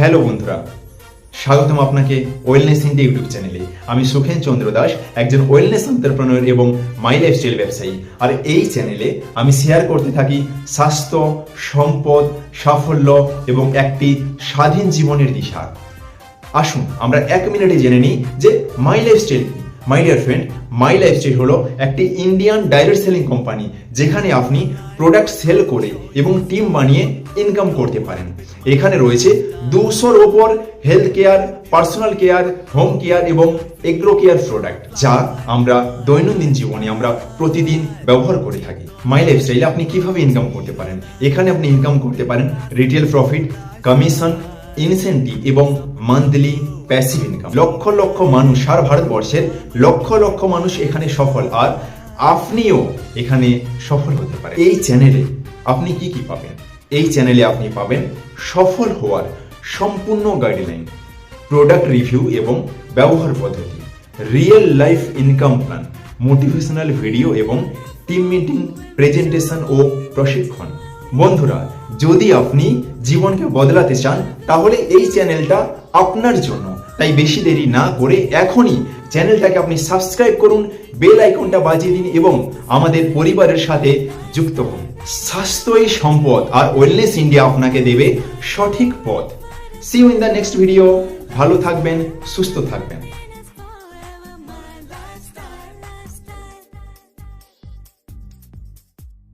Hello বন্ধুরা, স্বাগতম আপনাকে ওয়েলনেস ইন্ডিয়া ইউটিউব চ্যানেলে। আমি সুখেন চন্দ্র দাস, একজন ওয়েলনেস এন্টারপ্রেনার এবং মাই লাইফস্টাইল ব্যবসায়ী। আর এই চ্যানেলে আমি শেয়ার করতে থাকি স্বাস্থ্য, সম্পদ, সাফল্য এবং একটি স্বাধীন জীবনের দিশা। আসুন, আমরা এক মিনিটে জেনে নিই যে মাই লাইফস্টাইল কি। My dear friend my lifestyle হলো একটি ইন্ডিয়ান ডাইরেক্ট সেলিং কোম্পানি যেখানে আপনি প্রোডাক্ট সেল করে এবং টিম বানিয়ে ইনকাম করতে পারেন। এখানে রয়েছে দুশোর ওপর health care personal care home care এবং এগ্রো কেয়ার প্রোডাক্ট যা আমরা দৈনন্দিন জীবনে আমরা প্রতিদিন ব্যবহার করে থাকি। মাই লাইফস্টাইলে আপনি কীভাবে ইনকাম করতে পারেন? এখানে আপনি ইনকাম করতে পারেন রিটেল প্রফিট কমিশন ইনসেন্টিভ এবং মান্থলি প্যাসিভ ইনকাম লক্ষ লক্ষ মানুষ, সারা ভারতবর্ষের লক্ষ লক্ষ মানুষ এখানে সফল। আর আপনিও এখানে সফল হতে পারেন। এই চ্যানেলে আপনি কি কি পাবেন? এই চ্যানেলে আপনি পাবেন সফল হওয়ার সম্পূর্ণ গাইডলাইন প্রোডাক্ট রিভিউ এবং ব্যবহার পদ্ধতি real life income plan motivational video এবং টিম মিটিং প্রেজেন্টেশন ও প্রশিক্ষণ। বন্ধুরা, যদি আপনি জীবনকে বদলাতে চান, তাহলে এই চ্যানেলটা আপনার জন্য। তাই বেশি দেরি না করে এখনই চ্যানেলটাকে আপনি সাবস্ক্রাইব করুন, বেল আইকনটা বাজিয়ে দিন এবং আমাদের পরিবারের সাথে যুক্ত হন। স্বাস্থ্যই সম্পদ আর ওয়েলনেস ইন্ডিয়া আপনাকে দেবে সঠিক পথ। See you in the next video ভালো থাকবেন, সুস্থ থাকবেন।